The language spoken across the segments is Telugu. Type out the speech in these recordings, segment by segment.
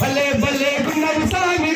భలే భలే గున్నది స్వామి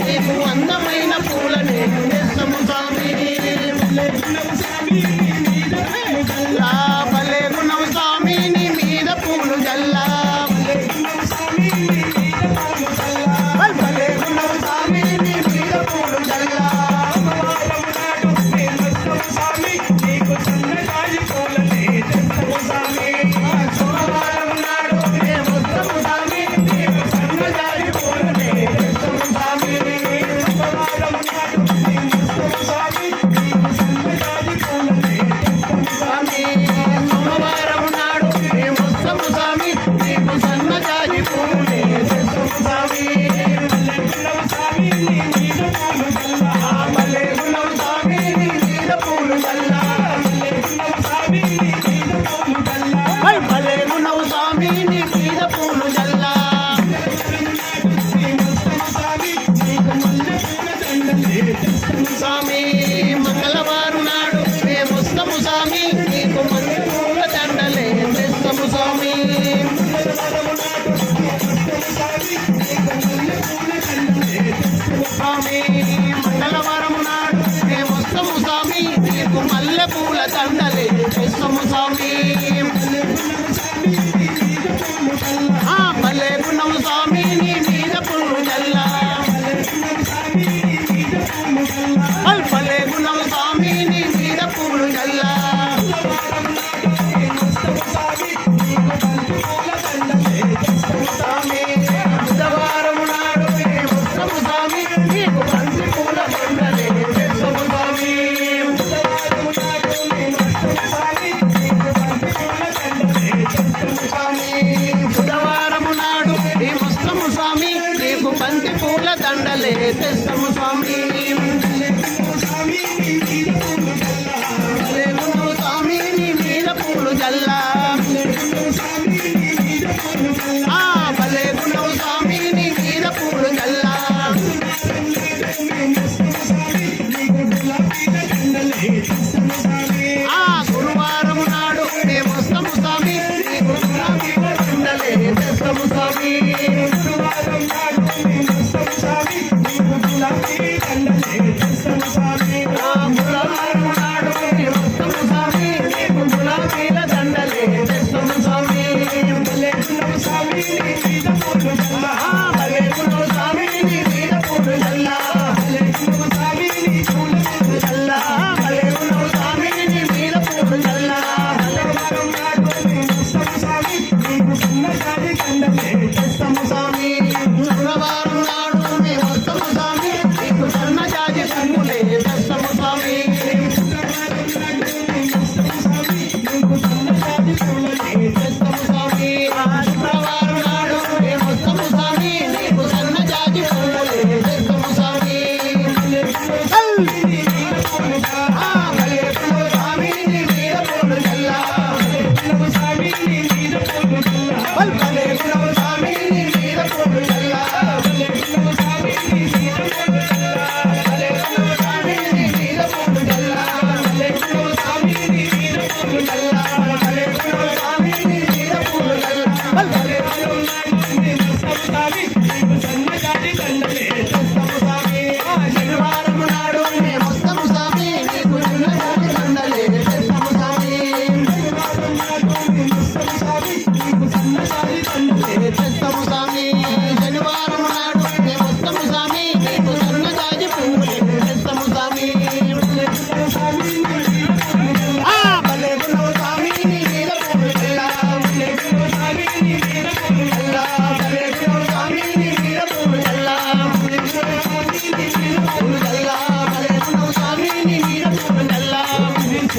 నీకు అందమైన పూలు జల్లా భలే చిన్న కాలి పూల Swami estamos a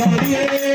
Javier.